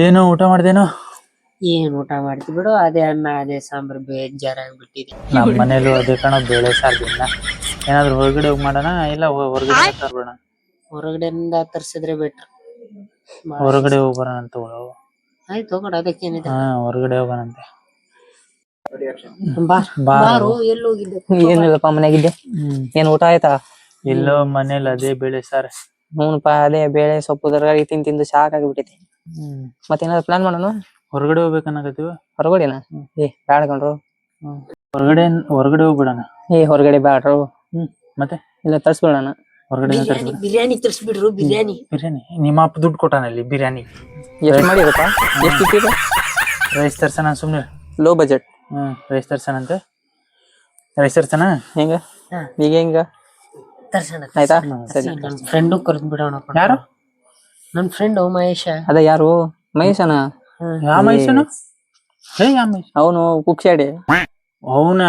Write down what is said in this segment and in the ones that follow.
ಏನು ಊಟ ಮಾಡ್ದೇನೋ? ಏನ್ ಊಟ ಮಾಡ್ತಿ ಬಿಡು ಅದೇ ಅನ್ನ ಅದೇ ಸಾಂಬಾರ್ ಬೇಜಾರಾಗ್ಬಿಟ್ಟಿದೆ. ನಮ್ಮ ಮನೇಲೂ ಅದೇ ಕಣ ಬೇಳೆ ಸಾರ್ ದಿನ ಏನಾದ್ರು ಹೊರಗಡೆ ಹೋಗಿ ಮಾಡೋಣ ಇಲ್ಲ ಹೊ- ಹೊರಗಡೆ ತರ್ಬೋಣ ಹೊರಗಡೆಯಿಂದ ತರ್ಸಿದ್ರೆ ಬೆಟ್ರ್ ಹೊರಗಡೆ ಹೋಗಿ ಬರೋಣ ಅಂತ ತಗೊಳ್ಳೋ ಆಯ್ತು ಹೋಗೋಣ ಅದಕ್ಕೇನಿದೆ ಹಾ ಹೊರಗಡೆ ಹೋಗೋಣಂತೆ ಬಾ ಬಾರು. ಬಾರು ಎಲ್ಲಿ ಹೋಗಿದ್ದೆ? ಏನಿಲ್ಲಪ್ಪ ಮನೆಯಾಗಿದ್ದೆ. ಹ್ಮ್. ಏನ್ ಊಟ ಆಯ್ತಾ? ಇಲ್ಲೋ ಮನೇಲಿ ಅದೇ ಬೇಳೆ ಸಾರ್. ಹ್ಞೂನಪ್ಪ ಅದೇ ಬೇಳೆ ಸೊಪ್ಪು ತರಕಾರಿ ತಿಂದ್ ತಿಂದು ಸಾಕಾಗ್ಬಿಟ್ಟೈತಿ ಹ್ಮ್. ಮತ್ತೇನಾದ್ರು ಪ್ಲಾನ್ ಮಾಡೋಣ ಹೊರಗಡೆ ಹೋಗ್ಬೇಕನ್ನಕತ್ತೀವ ಹೊರಗಡೆನಾ? ಏ ಬ್ಯಾಡ ಕಣ್ರು. ಹೊರಗಡೆ ಹೊರಗಡೆ ಹೋಗ್ಬಿಡೋಣ. ಏ ಹೊರಗಡೆ ಬ್ಯಾಡ್ರು. ಹ್ಮ್. ಮತ್ತೆ? ಇಲ್ಲ ತರ್ಸ್ಬಿಡೋಣ. ಹೊರಗಡೆ ಬಿರಿಯಾನಿ ಬಿರಿಯಾನಿ ತರಿಸ್ಬಿಡ್ರು ಬಿರಿಯಾನಿ. ಬಿರಿಯಾನಿ. ನಿಮ್ಮ ಅಪ್ಪ ದುಡ್ಡು ಕೊಟ್ಟಾನಲ್ಲಿ ಬಿರಿಯಾನಿ. ಎಷ್ಟು ಮಾಡಿರಪ್ಪ? ಎಷ್ಟು ಇಟ್ಟಿದೆ ರೈಸ್ ತರ್ಸನ ಸುಮ್ನೆ ಲೋ ಬಜೆಟ್ ಹ್ಮ್ ರೈಸ್ ತರ್ಸಣ ಅಂತೆ. ರೈಸ್ ತರ್ಸನ ಹೆಂಗ? ಈಗ ಹೆಂಗ? ತರ್ಸೋಣ ಆಯ್ತಾ? ಸರಿ. ನನ್ ಫ್ರೆಂಡು ಕರೆದ್ ಬಿಡೋಣ ಯಾರು? ನನ್ ಫ್ರೆಂಡ್ ಮಹೇಶ. ಅದ ಯಾರು? ಮಹೇಶನ? ಯಾವ ಮಹೇಶನು? ಅವನು ಕುಕ್ಷಾಡಿ ಅವನ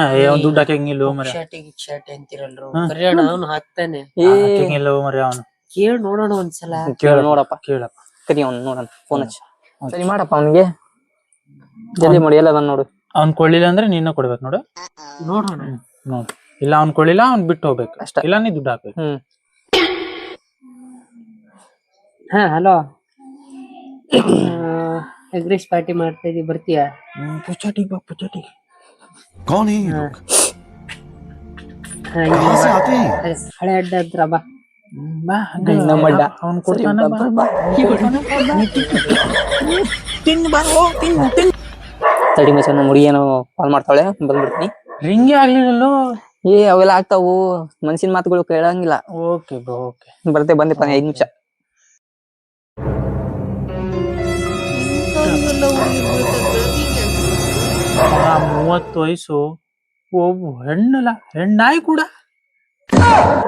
ದುಡ್ಡು ಹಾಕಂಗಿಲ್ಲ ಮರ ಶಾಟಿ ಶಾಟಿ ಅಂತಿರಲ್ರು. ಕರಿಯೋಣ ಅವನು ಹಾಕ್ತಾನೆ. ಹಾಕಂಗಿಲ್ಲ ಮರ ಅವನು. ಕೇಳ್ ನೋಡೋಣ ಒಂದ್ಸಲ. ಕೇಳ ನೋಡಪ್ಪ. ಕೇಳಪ್ಪ. ಕರಿ ಅವ್ನು ನೋಡೋಣ ಫೋನ್ ಹಚ್ಚ. ಸರಿ ಮಾಡಪ್ಪ ಅವನಿಗೆ. ಜಲ್ದಿ ಮಾಡಿ ಎಲ್ಲ ನೋಡು. ಅವ್ನ್ ಕೊಡ್ಲಿಲ್ಲ ಅಂದ್ರೆ ನಿನ್ನ ಕೊಡ್ಬೇಕು ನೋಡು. ನೋಡೋಣ. ನೋಡು. ಇಲ್ಲ ಅವ್ನ್ ಕೊಡ್ಲಿಲ್ಲ ಅವ್ನ್ ಬಿಟ್ಟು ಹೋಗ್ಬೇಕು ಅಷ್ಟೇ. ಇಲ್ಲ ನೀ ದುಡ್ಡು ಹಾಕ್ಬೇಕು ಹ್ಮ್ ಹಾ ಹಲೋ ಎಗ್ ರೈಸ್ ಪಾರ್ಟಿ ಮಾಡ್ತಾ ಇದೀವಿ ಬರ್ತೀಯಾ ಪುಚಾಟಿಗೆ ಬಾ ಪುಚಾಟಿಗೆ कौन है ये लोग ಹಾ, ಇಲ್ಲಿ कहाँ से ಬಾ. आते हैं ಅದೇ, ಹಳೆ ಅಡ್ಡ ಹತ್ರ ಬಾ ಬಾ ನಮ್ಮ ಅಡ್ಡ. ಅವ್ನ್ ಕೊಡ್ತಾನ ಬಾ. ತಡಿ ಮಚ್ಚ ನಮ್ಮ ಹುಡುಗಿ ಏನೋ ಕಾಲ್ ಮಾಡ್ತಾಳೆ ಬಂದ್ಬಿಡ್ತೀನಿ ರಿಂಗೇ ಆಗ್ಲಿಲ್ಲಲ್ಲೋ ಏ ಅವೆಲ್ಲ ಆಗ್ತಾವು. ಮನ್ಸಿನ ಮಾತುಗಳು ಕೇಳಂಗಿಲ್ಲ. ಓಕೆ ಬ್ರೋ ಓಕೆ ಬರ್ತೆ ಬಂದಿಪ್ಪ ಐದ್ ನಿಮಿಷ. ಮೂವತ್ತು ವಯಸ್ಸು ಒಬ್ಬ ಹೆಣ್ಣಲ್ಲ ಹೆಣ್ಣಾಯಿ ಕೂಡ.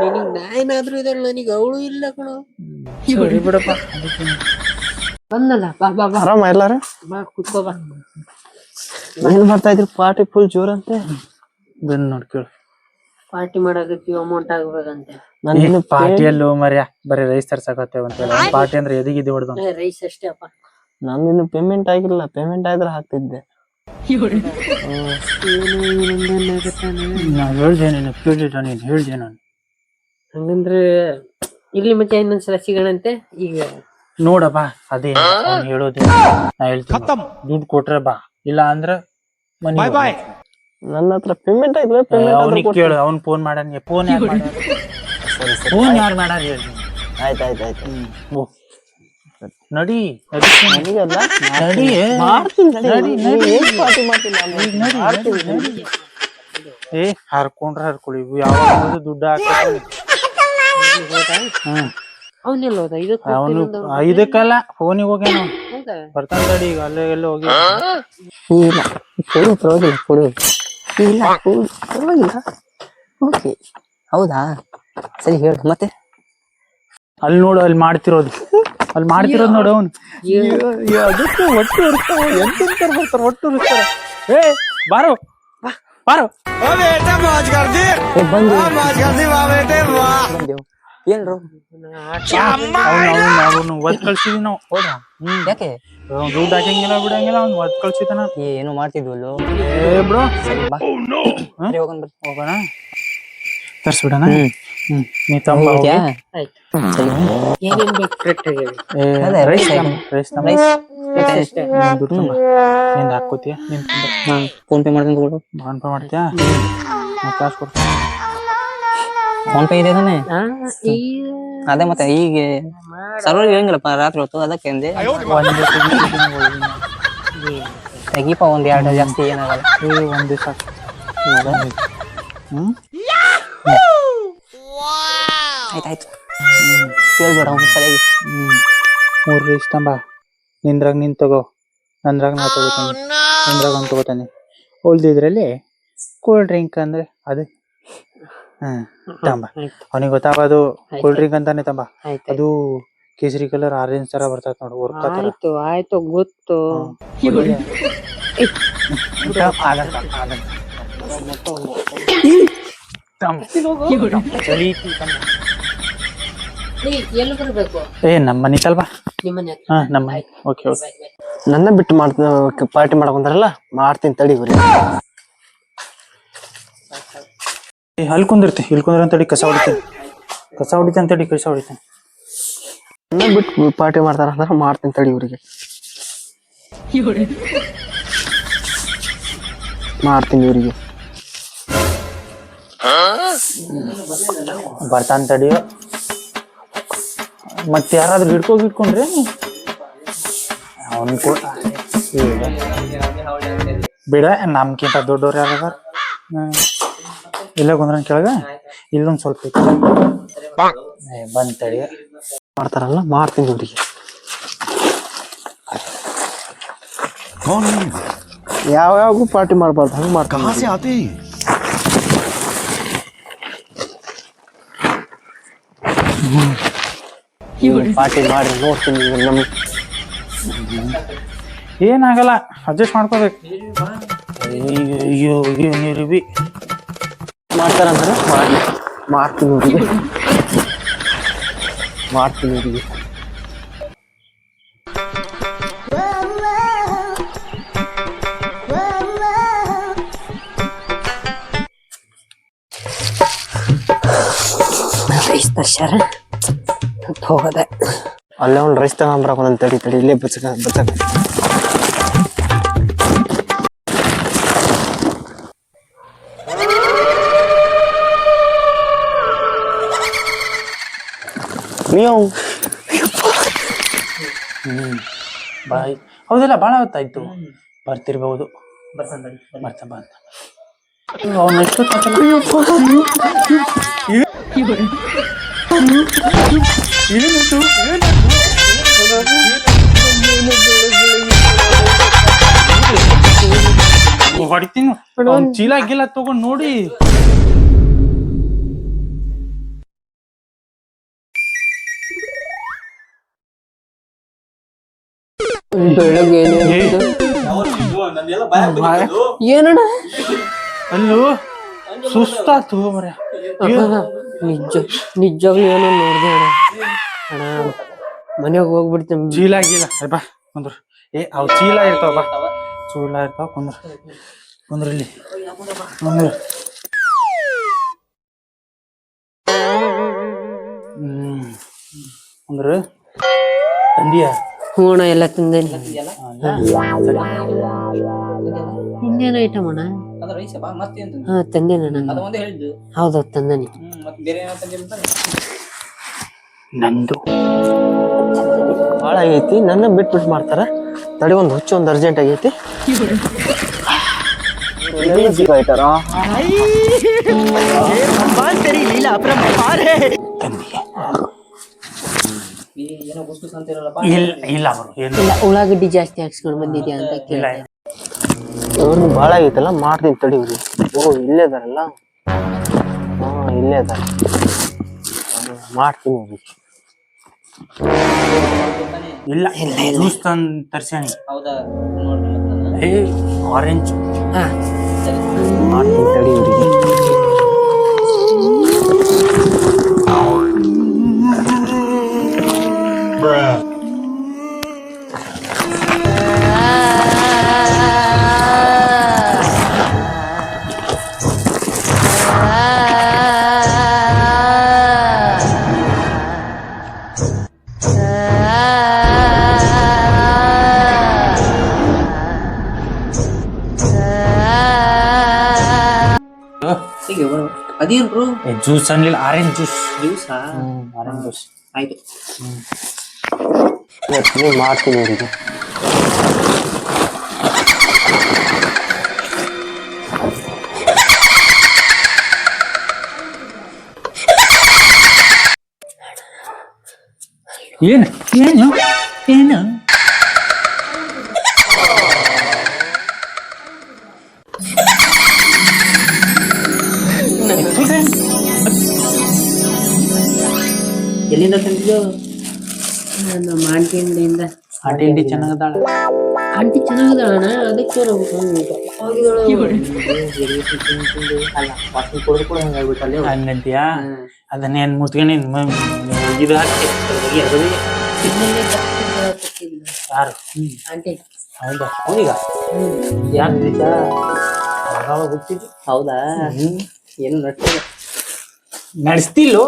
ನಿನಗ್ ನಾಯನಾದ್ರೂ ಇದೆ ನನಗೆ ಅವಳು ಇಲ್ಲ ಕಣೋ. ಸರಿ ಬಿಡಪ್ಪ ಬಂದಲ್ಲ ಬಾ ಬಾ ಬಾ. ಆರಾಮ ಎಲ್ಲಾರ? ಬಾ ಕುತ್ಕೋ ಬಾ. ಏನ್ ಮಾಡ್ತಾ ಇದ್ರಿ? ಪಾರ್ಟಿ ಫುಲ್ ಜೋರಂತೆ? ಬಂದ್ ನೋಡ್ ಕೇಳು. ಪಾರ್ಟಿ ಮಾಡಾಕತ್ತೀವಿ ಅಮೌಂಟ್ ಆಗ್ಬೇಕಂತೆ. ಈ ಪಾರ್ಟಿಯಲ್ಲೂ ಮರ್ಯ ಬರೀ ರೈಸ್ ತರ್ಸಕತ್ತೇವ ಅಂತ ಪಾರ್ಟಿ ಅಂದ್ರೆ ಎದಿಗಿದ್ದಿ ಹೊಡ್ದು? ರೈಸ್ ಅಷ್ಟೇ ಅಪ್ಪ. ನಂದಿನ್ನು ಪೇಮೆಂಟ್ ಆಗಿಲ್ಲ. ಪೇಮೆಂಟ್ ಆದ್ರೆ ಹಾಕ್ತಿದ್ದೆ. ನಾ ಹೇಳ್ದೆ ನೀನು ಕೇಳಿಲ್ಲ ನೀನು ಹೇಳ್ದೆ ನಾನು. ಹಂಗಂದ್ರೆ ಇಲ್ಲಿ ಮತ್ತೆ ಇನ್ನೊಂದ್ಸಲ ಸಿಗೋಣಂತೆ. ಈಗ ನೋಡಪ್ಪ ಅದೇ ಅವ್ನ್ ಹೇಳೋದೇ. ನಾ ಹೇಳ್ತೀನಿ. ದುಡ್ಡು ಕೊಟ್ರೆ ಬಾ. ಇಲ್ಲ ಅಂದ್ರೆ ಮನೆ ಬಾಯ್ ನನ್ನ ಹತ್ರ ಪೇಮೆಂಟ್ ಆಗಿಲ್ಲ ಅವನಿಗೆ ಕೇಳು ಅವ್ನು ಫೋನ್ ಮಾಡಾನ. ಫೋನ್ ಯಾರು ಮಾಡ್ಯಾರ ಫೋನ್ ಯಾರು ಮಾಡ್ಯಾರ ಹೇಳಿ. ಆಯ್ತು ಆಯ್ತು ಆಯ್ತು. ಓ. ನಡಿ ನಡಿ. ನಡಿ ಪಾರ್ಟಿ ಮಾಡ್ತೀನಿ. ಏ ಹರ್ಕೊಂಡ್ರ ಹರ್ಕೊಳ್ಳಿ. ಇವು ಯಾವಾಗ ದುಡ್ಡು ಅವನೆಲ್ಲ ಹೋದ? ಇದಕ್ಕೆ ಅವನು ಇದಕ್ಕಲ್ಲ ಫೋನಿಗೆ ಹೋಗ್ಯಾನ ಬರ್ತಾನೆ ಹೌದಾ? ಬರ್ತಾನ ಈಗ ಅಲ್ಲೇ ಎಲ್ಲ ಹೋಗಿ. ಕೊಡು ಪರವಾಗಿಲ್ಲ ಕೊಡು. ಇಲ್ಲ ಪರವಾಗಿಲ್ಲ. ಓಕೆ ಹೌದಾ? ಸರಿ ಹೇಳು. ಮತ್ತೆ? ಅಲ್ಲಿ ನೋಡು ಅಲ್ಲಿ ಮಾಡ್ತಿರೋದು. ಅಲ್ಲಿ ಮಾಡ್ತಿರೋದು ನೋಡು ಅವನು. ಅದಕ್ಕೆ ಒಟ್ಟು ಉರ್ಸ್ತಾವ ಎಂತೆಂತ ಬರ್ತಾರ ಒಟ್ಟು ಉರ್ಸ್ತಾರ. ಏ ಬಾರೋ. ಬಾ- ಬಾರೋ. ಬಂದು. ಬಂದೆವು. ಏನ್ರು? ಅವ್ನು ಒದ್ ಕಳ್ಸಿದ್ವಿ ನಾವು. ಹೌದಾ ಹ್ಮ್. ಯಾಕೆ? ದುಡ್ಡು ಹಾಕಂಗಿಲ್ಲ ಬಿಡಂಗಿಲ್ಲ ಅವ್ನು ಒದ್ ಕಳ್ಸಿದಾನ. ಏನು ಮಾಡ್ತಿದ್ವಲ್ಲೋ? ಏ ಸರಿ ಹೋಗೋಣ ಬರ್ರಿ ಹೋಗೋಣ? ತರ್ಸ್ಬಿಡಣ? ಹ್ಮ್. ಹ್ಮ್. ನೀ ಏನೇನ್ ಬೇಕು ಕರೆಕ್ಟ್ ಆಗಿ ರೈಸ್ ತಮ್ಮ ರೈಸ್ ತಮ್ಮ ರೈಸ್ ದುಡ್ಡು ನಿಂದ ನಿನ್ ಫೋನ್ ಪೇ ಮಾಡ್ತೀನಿ ಫೋನ್ ಪೇ ಮಾಡ್ತೀಯಾ? ಕಾಸು ಕೊಡ್ತೀನಿ. ಫೋನ್ ಪೇ ಇದೆ ತಾನೆ ಆ, ಈ ಅದೇ ಮತ್ತೆ ಈಗ ಸರ್ವರ್ ಇರಂಗಿಲ್ಲಪ್ಪ ರಾತ್ರಿ ಹೊತ್ತು ಅದಕ್ಕೆ ಅಂದೆ. ಒಂದೇ ತೆಗೀಪ ಒಂದ್ ಎರಡು ಜಾಸ್ತಿ ಏನಾಗಲ್ಲ. ಒಂದು ಒಂದ್ ದಿವಸ. ಆಯ್ತಾಯ್ತು ಕೇಳ್ಬೇಡ ಅವ್ನು ಸರಿಯಾಗಿ ಮೂರು ತಂಬ ನಿಂದ್ರಾಗ ನಿನ್ ತಗೋ. ನಂದ್ರಾಗ ನಾ ತಗೋತಾನೆ. ನಂದ್ರಾಗ ಒಂದು ತಗೋತಾನೆ. ಉಳ್ದಿದ್ರಲ್ಲಿ ಕೂಲ್ ಡ್ರಿಂಕ್ ಅಂದ್ರೆ ಅದು. ತಂಬ. ಅವನಿಗೆ ಗೊತ್ತಾಗೋದು ಕೂಲ್ ಡ್ರಿಂಕ್ ಅಂತಾನೆ ತಂಬ. ಅದು ಕೇಸರಿ ಕಲರ್ ಆರೆಂಜ್ ತರ ಬರ್ತೈತೆ ನೋಡು ವರ್ಕ ಆಯ್ತು ಆಯ್ತು ಗೊತ್ತು. ಏ ನಮ್ಮ ಮನೆ ತಲ್ವಾ ಹಾ ನಮ್ಮ ಓಕೆ ಓಕೆ ನನ್ನ ಬಿಟ್ಟು ಮಾಡ್ತೀನಿ ಪಾರ್ಟಿ ಮಾಡ್ಕೊಂತಾರಲ್ಲ ಮಾಡ್ತೀನಿ ತಡಿ ಇವ್ರಿ ಏ ಅಲ್ಲಿ ಕುಂದಿರ್ತಿ ಇಲ್ಲಿ ಕುಂದ್ರ ಅಂತೇಳಿ ಕಸ ಹೊಡಿತೀನಿ ಕಸ ಹೊಡಿತೀನಿ ಅಂತೇಳಿ ಕಸ ಹೊಡಿತೀನಿ ನನ್ನ ಬಿಟ್ಟು ಪಾರ್ಟಿ ಮಾಡ್ತಾರ ಅಂದ್ರೆ ಮಾಡ್ತೀನಿ ತಡಿ ಇವರಿಗೆ. ಮಾಡ್ತೀನಿ ಇವರಿಗೆ. ಬರ್ತಾನೆ ತಡಿಯೋ ಮತ್ತೆ ಯಾರಾದ್ರೂ ಹಿಡ್ಕೋ ಹಿಡ್ಕೊಂಡ್ರೆ ಅವನ್ ಕೂಡ ಬಿಡ ನಮ್ಗಿಂತ ದೊಡ್ಡವ್ರು ಯಾರು ಇಲ್ಲೇ ಕುಂದ್ರ ಕೆಳಗ ಇಲ್ಲೊಂದ್ ಸ್ವಲ್ಪ ಬಂದ್ ತಡಿ ಮಾಡ್ತಾರಲ್ಲ ಮಾಡ್ತೀನಿ ಯಾವ ಯಾವಾಗೂ ಪಾರ್ಟಿ ಮಾಡಬಾರ್ದು ಹಂಗ ಮಾಡ್ಕೊಂಡು ಪಾರ್ಟಿ ಮಾಡಿ ನೋಡ್ತೀನಿ ನಮ್ ಏನಾಗಲ್ಲ ಅಡ್ಜಸ್ಟ್ ಮಾಡ್ಕೋಬೇಕು ಅಯ್ಯೋ ಅಯ್ಯೋ ನೀರು ಬಿ ಮಾಡ್ತಾರಂದ್ರೆ ಮಾಡಿ ಮಾಡ್ತೀನಿ ಮಾಡ್ತೀನಿ ರೈಸ್ ತರ್ಸ್ಯಾರ. ಹೋಗದೆ ಅಲ್ಲೇ ಒಂದು ರೈಸ್ ತಗೊಂಡ್ಬರಕ್ ಒಂದೊಂದು ತಡಿ ತಡಿ. ಇಲ್ಲೇ ಬಚ್ಚಕ ಬಚ್ಚಕ ನೀವು ಹೌದಲ್ಲ ಭಾಳ ಹೊತ್ತಾಯ್ತು. ಬರ್ತಿರ್ಬಹುದು ಬರ್ತಾ ಬಂದ ಅವ್ನ ಹೊಡಿತೀನಿ. ಚೀಲ ಗಿಲ್ಲ ತಗೊಂಡ್ ನೋಡಿ. ಬೆಳಗ್ಗೆ ಏ, ಏನಣ್ಣ? ಅಲ್ಲೂ? ಸುಸ್ತಾತು ಮರ ನಿಜ ನಿಜವಾಗ್ಲೂ ಏನೋ ನೋಡ್ದೆ ಅಣ್ಣ. ಮನೆಗೆ ಹೋಗ್ಬಿಡ್ತೀನಿ. ಚೀಲ ಗೀಲ ಏ ಬಾ ಕುಂದ್ರ. ಏ ಅವ್ ಚೀಲ ಇರ್ತಾವ ಬಾ. ಚೀಲ ಇರ್ತಾವ ಕುಂದ್ರ. ಕುಂದ್ರ ಇಲ್ಲಿ. ಕುಂದ್ರ. ಹ್ಮ್. ಅಂದ್ರೆ ತಂದಿಯ? ಹ್ಞೂ ಅಣ್ಣ ಎಲ್ಲ ತಿಂದೇನಿ. ಇನ್ನೇನು ಐಟಮ್ ಅಣ್ಣ? ಹಾ ತಂದೇನ ಅಣ್ಣ ಹೌದೌದು ತಂದೇನಿ. ನಂದು. ಭಾಳ ಆಗೈತಿ ನನ್ನ ಬಿಟ್ಬಿಟ್ಟು ಬಿಟ್ಟು ಮಾಡ್ತಾರ. ತಡಿ ಒಂದು ಹುಚ್ಚು ಒಂದು ಅರ್ಜೆಂಟ್ ಆಗೈತಿ ಆಯ್ತಾರ ಇಲ್ಲ ಇಲ್ಲ ಅವರು ಇಲ್ಲ ಉಳ್ಳಾಗಡ್ಡಿ ಜಾಸ್ತಿ ಹಾಕ್ಸ್ಕೊಂಡ್ ಬಂದಿದ್ಯಾ ಅಂತ ಕೇಳ ಅವ್ರದ್ದು ಭಾಳ ಆಗೈತಲ್ಲ ಮಾಡ್ತೀನಿ ತಡಿ ಇವ್ರಿ ಓ ಇಲ್ಲೇ ಇದಾರಲ್ಲ? ಹಾ ಇಲ್ಲೇ ಇದಾರ. ಮಾಡ್ತೀನಿ ಇವ್ರಿ ಇಲ್ಲ ಜ್ಯೂಸ್ ತಂದು ತರ್ಸ್ಯಾನಿ ಏ ಆರೆಂಜ್ ಹಾ. ಮಾಡ್ತೀನಿ ತಡಿ ಇವ್ರಿಗೆ ಅದೇನ್ರು ಜ್ಯೂಸ್ ಅನ್ಲಿಲ್ಲ ಆರೆಂಜ್ ಜ್ಯೂಸ್ ಜ್ಯೂಸಾ ಆರೆಂಜ್ ಜ್ಯೂಸ್ ಆಯ್ತು ಇವತ್ತು ಮಾಡ್ತೀನಿ ಇವ್ರಿಗೆ ಏನು ಏನು ಏನು ಎಲ್ಲಿಂದ ತಂದಿದ್ದು ನಮ್ಮ ಆಂಟಿ ಅಂಗಡಿಯಿಂದ ಆಂಟಿ ಅಂಟಿ ಚೆನ್ನಾಗದಾಳ ಆಂಟಿ ಚೆನ್ನಾಗಿದ್ದಾಳಣ್ಣ ಅದಕ್ಕೆ ಹಂಗಂತೀಯ? ಅದನ್ನೇನ್ ಮುತ್ಕೊಂಡು ಇದು ಹಾಕಿ. ಯಾರು? ಆಂಟಿ. ಹೌದಾ? ಅವನಿಗ ಯಾಕೆ ಹೌದಾ? ಏನು ನಡ್ಸಿಲ್ಲ ನಡೆಸ್ತಿಲ್ಲೋ?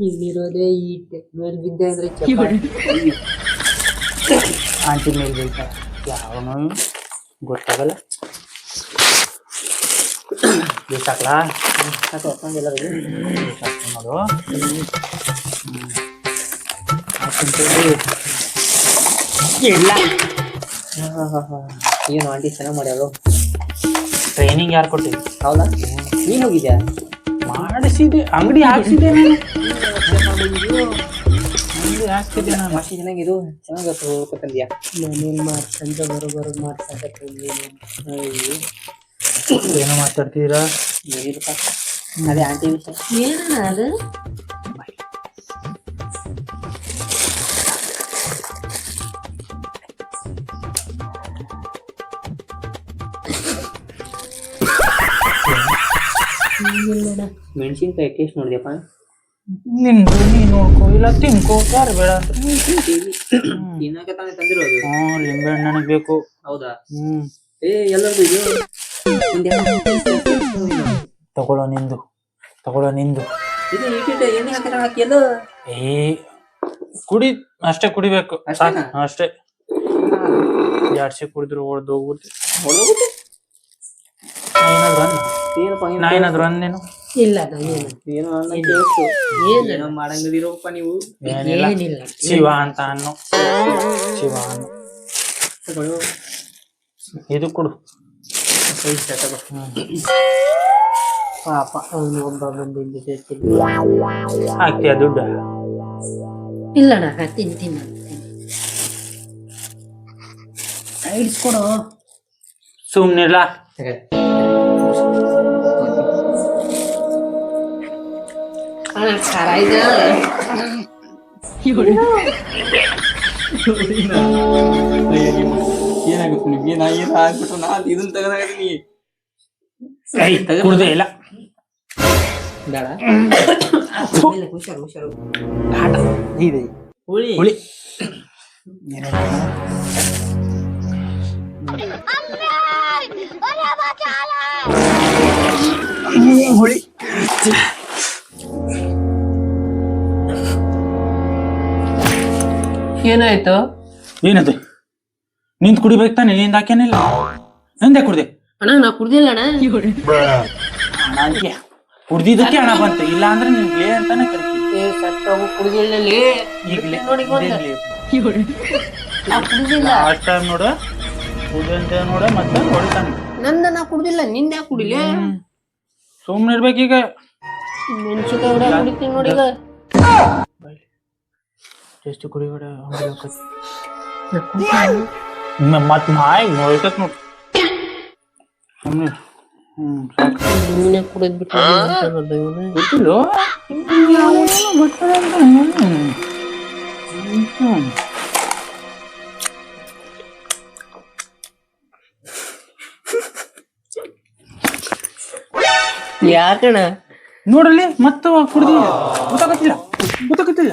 ಇಲ್ಲಿರೋದೇ ಈ ಮೇಲೆ ಬಿದ್ದೆ ಅಂದ್ರೆ ಆಂಟಿ ಮೇಲೆ ಬೀಳ್ತಾರ. ಯಾವ ಗೊತ್ತಾಗಲ್ಲ. ಬೀಸಾಕ್ಲಾ ಸಾಕು, ಎಲ್ಲರಿಗೂ. ನೋಡು. ಹಾಕ್ತೀನಿ ಇಲ್ಲ. ಹಾ, ಹಾ, ಹಾ. ಏನು ಆಂಟಿ ಚೆನ್ನಾಗಿ ಮಾಡ್ಯಾರು ಟ್ರೈನಿಂಗ್ ಯಾರು ಕೊಟ್ಟಿದ್ದು? ಹೌದಾ? ನೀನು ಹೋಗಿದ್ಯಾ? ಮಾಡಿಸಿದೆ ಅಂಗಡಿ ಹಾಕಿಸಿದ್ದೆ ನಾನು. ಅಂಗಡಿ ಹಾಕ್ಸಿದೆ ನಾನು. ಅಷ್ಟು ಚೆನ್ನಾಗಿದು ಚೆನ್ನಾಗಿ ಹೋಗ್ಬೇಕಂದ್ಯಾ ಸಂಜೆ ಬರೋ ಮಾಡ್ಸಕ್ಕೆ ಏನೋ ಮಾತಾಡ್ತೀರಾ? ಅದೇ ಆಂಟಿ ವಿಷಯ ಏನಣ್ಣ ಅದು? ಮೆಣಸಿನ್ಕಾಯಿ ಟೇಸ್ಟ್ ನೋಡಿದೆಪ್ಪ ನಿಂದು ನೀ ನೋಡ್ಕೋ ಇಲ್ಲ ತಿನ್ಕೋ ಯಾರು ಬೇಡ ಅಂತ. ತಿನ್ನಕ್ಕೆ ತಾನೇ ತಂದಿರೋದು. ಹ್ಞೂ ಲಿಂಬೆಹಣ್ಣು ನನಗೆ ಬೇಕು. ಹೌದಾ? ಹ್ಮ್. ಏ ಇದು? ತಗೊಳ್ಳೋ ನಿಂದು ತಗೊಳ್ಳೋ ನಿಂದು. ಇದು ಇಟ್ಟಿಟ್ಟು ಎಣ್ಣೆ ಹಾಕಿದ್ರೆ ಹಾಕಿ ಏ ಕುಡಿ ಅಷ್ಟೇ ಕುಡಿಬೇಕು. ಸಾಕು? ಅಷ್ಟೇ. ಜಾಡ್ಸಿ ಕುಡಿದ್ರು ಹೊಡೆದು ಹೋಗ್ಬಿಡ್ತೀವಿ ಏನಪ್ಪ ನಾ ಏನಾದ್ರು ಅಂದೇನು ಇಲ್ಲ ಏನೋ. ಅನ್ನ ಏನೋ? ಮಾಡಂಗದಿರೋಪ್ಪ ನೀವು. ಏನಿಲ್ಲ. ಏನಿಲ್ಲ. ಶಿವ ಅಂತ ಅನ್ನು. ಶಿವ ಅನ್ನು. ತಗೊಳ್ಳು. ಇದು ಕೊಡು. ಇಷ್ಟ ತಗೋ. ಪಾಪ. ಅವನು ಒಬ್ಬ ಬಂದಿದ್ದು ಹಾಕ್ತೀಯ ದುಡ್ಡು? ಇಲ್ಲಣ್ಣ ತಿನ್ ತಿನ್ನ. ಇಡ್ಸ್ಕೊಡು ಸುಮ್ನಿಲ್ಲ ಇದನ್ನ ತಗೋದಾಗೀನಿ ಕುಡ್ದೆ ಇಲ್ಲ ಬೇಡ ಹುಷಾರು ಹುಷಾರು ಇದೆ ಹುಳಿ ಹುಳಿ ಹುಳಿ ಏನಾಯ್ತು? ಏನದು? ನಿಂತ್ ಕುಡಿಬೇಕು ತಾನೆ ನಿಂದ ಹಾಕೇನಿಲ್ಲ ನಂದೆ ಕುಡ್ದೆ? ಅಣ್ಣ ನಾ ಕುಡ್ದಿಲ್ಲ ಅಣ್ಣ. ಕುಡಿ ಕುಡ್ದಿದ್ದಕ್ಕೆ ಹಣ ಬಂತು. ಇಲ್ಲ ಅಂದ್ರೆ ನಿಮ್ಗೆ ಅಂತಾನೆ ಕರಿತೀವಿ. ಸತ್ತವು ಕುಡ್ದಿಲ್ಲ ಈಗ್ಲೇ ನೋಡಿ ಲಾಸ್ಟ್ ಟೈಮ್ ನೋಡು ಕುಡ್ದೆ ಅಂತ ನೋಡ ಮತ್ತೆ ಹೊಡಿತಾನೆ. ನಂದ ನಾ ಕುಡ್ದಿಲ್ಲ ನಿಂದ ಯಾಕೆ ಕುಡಿಲೆ? ಸುಮ್ನೆ ಇರ್ಬೇಕೀಗ ಮೆಣಸಿನ್ಕಾಯಿ ಹೊಡ್ಯಾಕ್ ಕುಡಿತೀನಿ ನೋಡಿ ಈಗ. ಎಷ್ಟು ಕುಡಿಬೇಡ ಮತ್ ಮಾಯ್ ನೋಡ್ಕತ್ ನೋಡ್. ಸುಮ್ನೆ ಹ್ಮ್ ಸಾಕು. ನಿನ್ನೆ ಕುಡಿದ್ ಬಿಟ್ಟು ಗೊತ್ತಿಲ್ಲೋ. ಯಾಕಣ್ಣ? ನೋಡಲ್ಲಿ ಮತ್ತೆ ಕುಡ್ದಿ. ಗೊತ್ತಾಗತ್ತಿಲ್ಲ. ಗೊತ್ತಾಗತ್ತಿಲ್ಲ.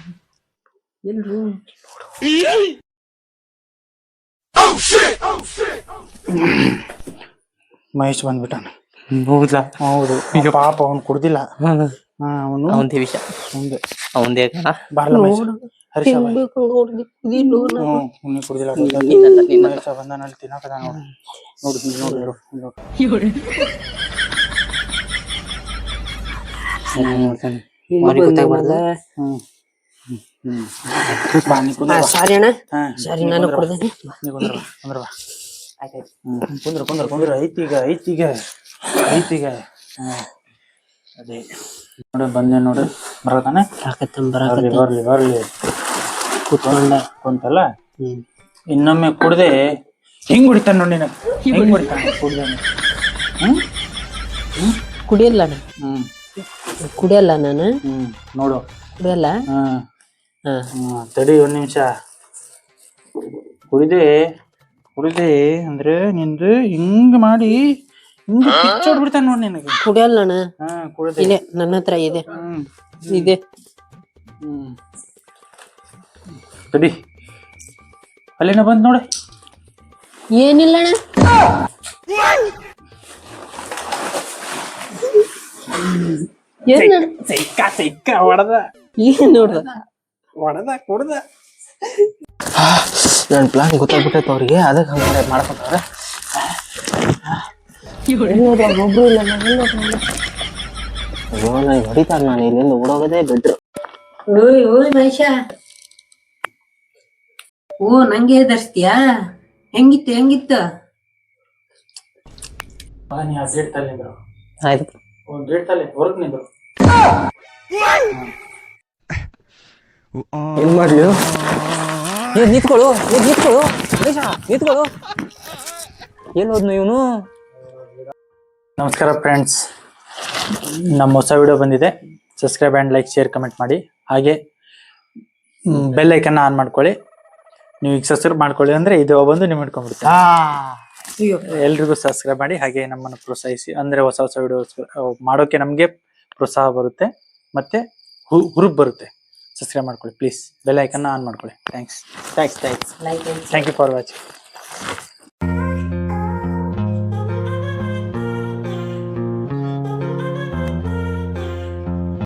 ಎಲ್ರು? ಮಹೇಶ್ ಬಂದ್ಬಿಟ್ಟಾನ. ಹೌದಾ? ಹೌದು. ಈಗ ಪಾಪ ಅವ್ನು ಕುಡ್ದಿಲ್ಲ. ಹಾ. ಅವನು ಅವಂದೇ ವಿಷಯ. ಮುಂದೆ ಅವಂದೇ ಬಾರ್ಲ ಮಹೇಶ್. ಹರೀಶ ಕುಡ್ದಿಲ್ಲ. ಮಹೇಶ ಬಂದಾನ ಅಲ್ಲಿ ತಿನ್ನಕದ ನೋಡು. ನೋಡು ನೋಡು ನೋಡು ನೋಡ್ತಾನೆ. ಗೊತ್ತಾಗ್ಬಾರ್ದು ಹ್ಮ್. ಬಾ ನೀ ಕುಂದ್ರ ಬಾ. ಸಾರಿ ಅಣ್ಣ. ಹಾ, ಸಾರಿ ನೀ ನಾನು ಕುಂದ್ರ ಬಾ. ಕುಡ್ದೇನೆ ನೀ ಕುಂದ್ರ ಬಾ ಕುಂದ್ರ ಬಾ. ಹ್ಮ್ ಕುಂದ್ರ ಕುಂದ್ರ ಕುಂದ್ರ. ಐತೀಗ ಐತೀಗ ಐತಿಗ ಹ್ಮ್. ಅದೇ. ನೋಡು ಬಂದೆ ನೋಡು. ಬರತಾನೆ ಬರಾಕತ್ತಂ ಬರ್ಲಿ ಬರಾಕತ್ತ ಬರ್ಲಿ ಬರ್ಲಿ. ಕುತ್ಕೊಂಡ. ಕುಂತಲ್ಲ? ಹ್ಮ್. ಇನ್ನೊಮ್ಮೆ ಕುಡ್ದೆ. ಹಿಂಗ್ ಹೊಡಿತಾನ ನೋಡಿ ನಿನಗೆ ಹಿಂಗ್ ಹೊಡಿತಾನೆ ಕುಡ್ದೆ ಹ್ಮ್? ಕುಡಿಯಲ್ಲ ಹ್ಮ್. ಕುಡಿಯಲ್ಲ ನಾನು. ಹ್ಮ್ ನೋಡು. ಕುಡಿಯಲ್ಲ? ಹ್ಮ್ ಹ್ಮ್ ತಡಿ ಒಂದ್ ನಿಮಿಷ. ಕುಡಿದೆ ಕುಡಿದೆ ಅಂದ್ರೆ ನಿಂದು ಹಿಂಗ್ ಮಾಡಿ ಹಿಂಗ್ ಕಿಚ್ಚೋಡ್ ಬಿಡ್ತಾನೆ ನೋಡಿ ನಿನಗೆ. ಕುಡಿಯಲ್ಲ ನಾನು ಹಾ ಕುಡಿದೆ. ಇದೆ ನನ್ನ ಹತ್ರ ಇದೆ. ಹ್ಮ್ ಇದೆ. ಹ್ಮ್. ತಡಿ. ಅಲ್ಲೇನ ಬಂದ್ ನೋಡಿ. ಏನಿಲ್ಲ ಅಣ್ಣ. ಏನ್ ಅಣ್ಣ? ಸಿಕ್ಕ ಸಿಕ್ಕ ಹೊಡೆದ. ಏನ್ ನೋಡ್ದ ಹೊಡೆದ ಕುಡ್ದ. ನನ್ ಪ್ಲಾನ್ ಗೊತ್ತಾಗ್ಬಿಟ್ಟೈತೆ ಅವ್ರಿಗೆ. ಅದಕ್ಕೆ ಹಂಗೆ ಮಾಡ್ಕೊತಾರೆ ಒಬ್ರು ಇಲ್ಲ ಅಯ್ಯೋ ನನಗೆ ಹೊಡಿತಾರೆ ನಾನು. ಇಲ್ಲಿಂದ ಓಡೋಗೋದೇ ಬೆಟ್ರು. ಓಯ್ ಓಯ್ ಮಹೇಶ. ಓ ನಂಗೆ ಹೆದರ್ಸ್ತೀಯಾ? ಹೆಂಗಿತ್ತು ಹೆಂಗಿತ್ತು? ಬಾ ನೀ ಆ ಗೇಟ್ ತಲೆ ನಿಂದ್ರು ಆಯ್ತು. ಒಂದ್ ಗೇಟ್ ತಲೆ ಹೊರಗ್ ನಿಂದ್ರು. ಏನ್ ಮಾಡ್ಲಿ? ಏ ನಿಂತ್ಕೊಳ್ಳು ಏ ನಿಂತ್ಕೊಳ್ಳು ಮಹೇಶ ನಿಂತ್ಕೊಳ್ಳು. ಎಲ್ಲಿ ಹೋದ್ನು ಇವನು? ನಮಸ್ಕಾರ ಫ್ರೆಂಡ್ಸ್ ನಮ್ಮ ಹೊಸ ವಿಡಿಯೋ ಬಂದಿದೆ. Subscribe and like share comment ಮಾಡಿ. ಹಾಗೆ ಬೆಲ್ ಐಕನ್ನ ಆನ್ ಮಾಡ್ಕೊಳ್ಳಿ. ನೀವು ಈಗ ಸಬ್ಸ್ಕ್ರೈಬ್ ಮಾಡ್ಕೊಳ್ಳಿ ಅಂದ್ರೆ ಇದು ಬಂದು ನಿಮ್ಗೆ ಇಟ್ಕೊಂಡ್ಬಿಡ್ತೀವಿ ಎಲ್ರಿಗೂ ಸಬ್ಸ್ಕ್ರೈಬ್ ಮಾಡಿ ಹಾಗೆ ನಮ್ಮನ್ನು ಪ್ರೋತ್ಸಾಹಿಸಿ. ಅಂದ್ರೆ ಹೊಸ ಹೊಸ ವಿಡಿಯೋಸ್ ಮಾಡೋಕೆ ನಮಗೆ ಪ್ರೋತ್ಸಾಹ ಬರುತ್ತೆ. ಮತ್ತೆ ಹುರುಪ್ ಬರುತ್ತೆ. ಸಬ್ಸ್ಕ್ರೈಬ್ ಮಾಡ್ಕೊಳ್ಳಿ ಪ್ಲೀಸ್ ಬೆಲ್ ಐಕನ್ನ ಆನ್ ಮಾಡ್ಕೊಳ್ಳಿ. Thanks thanks thanks thank you for watching